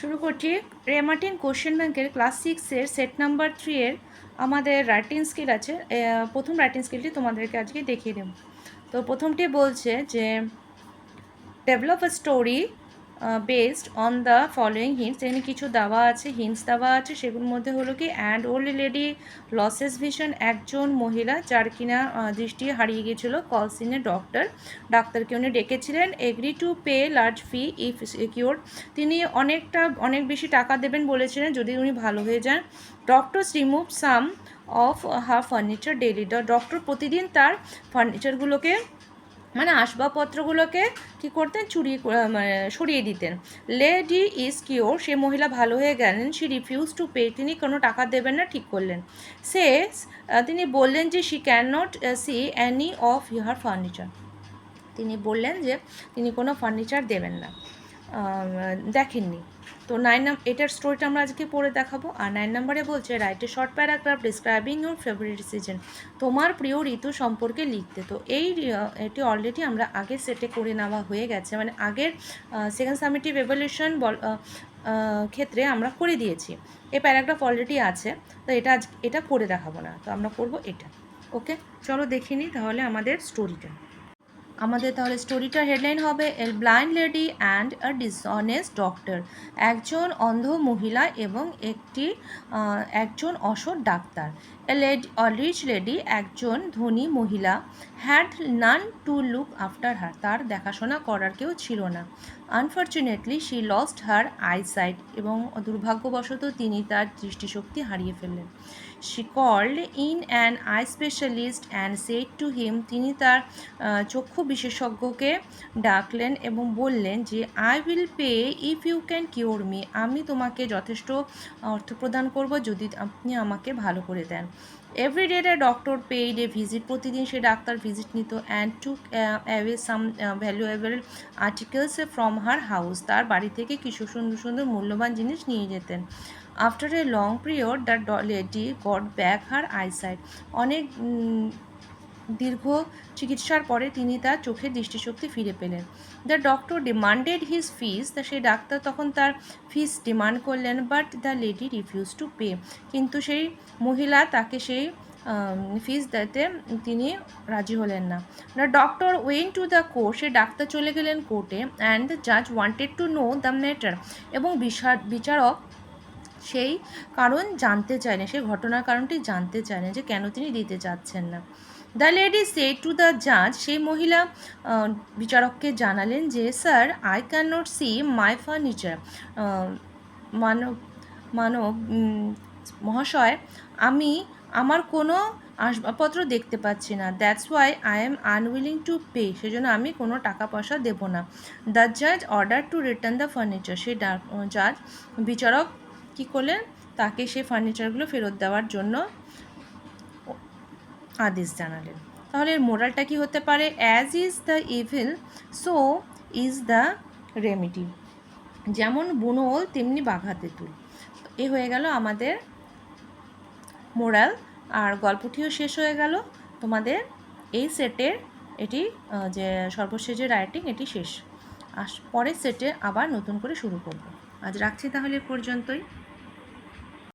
শুরু করছি। রেমার্টিন কোশ্চেন ব্যাংকের ক্লাস সিক্সের সেট নাম্বার থ্রি এর আমাদের রাইটিং স্কিল আছে। প্রথম রাইটিং স্কিলটি তোমাদেরকে আজকে দেখিয়ে দেব। তো প্রথমটি বলছে যে develop a story based on the following hints এখানে কিছু দেওয়া আছে হিন্টস দেওয়া আছে, সেগুলোর মধ্যে হলো কি and old lady loses vision একজন মহিলা যার কিনা দৃষ্টি হারিয়ে গিয়েছিল কলসিনে ডক্টর ডাক্তারকে উনি ডেকেছিলেন agree to pay large fee if secure তিনি অনেকটা, অনেক বেশি টাকা দেবেন বলেছিলেন, যদি উনি ভালো হয়ে যান। Doctors remove some of her furniture daily doctor প্রতিদিন তার ফার্নিচারগুলোকে মানে আসবাবপত্রগুলোকে কি করতেন? চুরি মানে সরিয়ে দিতেন। লেডি ইজ কিওর সে মহিলা ভালো হয়ে গেলেন, সি রিফিউজ টু পে তিনি কোনো টাকা দেবেন না, ঠিক করলেন। সে তিনি বললেন যে she cannot see any of ইহার ফার্নিচার তিনি বললেন যে তিনি কোনো ফার্নিচার দেবেন না। দেখেননি। তো নাইন নাম এটার স্টোরিটা আমরা আজকে পড়ে দেখাবো। আর নাইন নাম্বারে বলছে write a short paragraph describing your favourite season তোমার প্রিয় ঋতু সম্পর্কে লিখতে। তো এই এটি অলরেডি আমরা আগে সেটে করে নেওয়া হয়ে গেছে। মানে আগের সেকেন্ড সামিটিভ এভলিউশন বল ক্ষেত্রে আমরা করে দিয়েছি। এই প্যারাগ্রাফ অলরেডি আছে। তো এটা আজ, এটা করে দেখাবো না। তো আমরা করব এটা। ওকে? চলো দেখিনি তাহলে আমাদের স্টোরিটা আমাদের তাহলে স্টোরিটার হেডলাইন হবে a blind lady and a dishonest doctor একজন অন্ধ মহিলা এবং একটি একজন অসৎ ডাক্তার। এ লেড রিচ লেডি একজন ধনী মহিলা। Had none to look after her তার দেখাশোনা করার কেউ ছিল না। Unfortunately she lost her eyesight এবং দুর্ভাগ্যবশত তিনি তার দৃষ্টিশক্তি হারিয়ে ফেললেন। She called in an eye specialist and said to him তিনি তার চক্ষু বিশেষজ্ঞকে ডাকলেন এবং বললেন যে I will pay if you can cure me আমি তোমাকে যথেষ্ট অর্থ প্রদান করব যদি আপনি আমাকে ভালো করে দেন। Every day the doctor paid a visit প্রতিদিন সে ডাক্তার ভিজিট নিত and took away some valuable articles from her house তার বাড়ি থেকে কিছু সুন্দর সুন্দর মূল্যবান জিনিস নিয়ে যেতেন। After a long period the lady got back her eyesight অনেক দীর্ঘ চিকিৎসার পরে তিনি তার চোখের দৃষ্টিশক্তি ফিরে পেলেন। The doctor demanded his fees তা সেই ডাক্তার তখন তার ফিস ডিমান্ড করলেন but the lady refuse to pay কিন্তু সেই মহিলা তাকে সেই ফিস দিতে তিনি রাজি হলেন না। The doctor went to the court সে ডাক্তার চলে গেলেন কোর্টে অ্যান্ড দ্য জাজ wanted to know the matter এবং বিচারক সেই কারণ জানতে চায় না, সেই ঘটনার কারণটি জানতে চায় না যে কেন তিনি দিতে চাচ্ছেন না। The lady said to the জাজ সেই মহিলা বিচারককে জানালেন যে sir I can not see my furniture মানব মানব মহাশয়, আমি, আমার কোনো আসবাবপত্র দেখতে পাচ্ছি না। That's why I am unwilling to pay সেজন্য আমি কোনো টাকা পয়সা দেবো না। দ্য জাজ order to return the furniture সেই জাজ বিচারক কী করলেন? তাকে সে ফার্নিচারগুলো ফেরত দেওয়ার জন্য আদেশ জানালেন। তাহলে এর মোরালটা কি হতে পারে? As is the evil so is the remedy যেমন বুনো ওল তেমনি বাঘা তেঁতুল এ হয়ে গেল আমাদের মোরাল। আর গল্পটিও শেষ হয়ে গেল। তোমাদের এই সেটের এটি যে সর্বশেষ যে রাইটিং এটি শেষ। আর পরের সেটে আবার নতুন করে শুরু করব। আজ রাখছি তাহলে পর্যন্তই।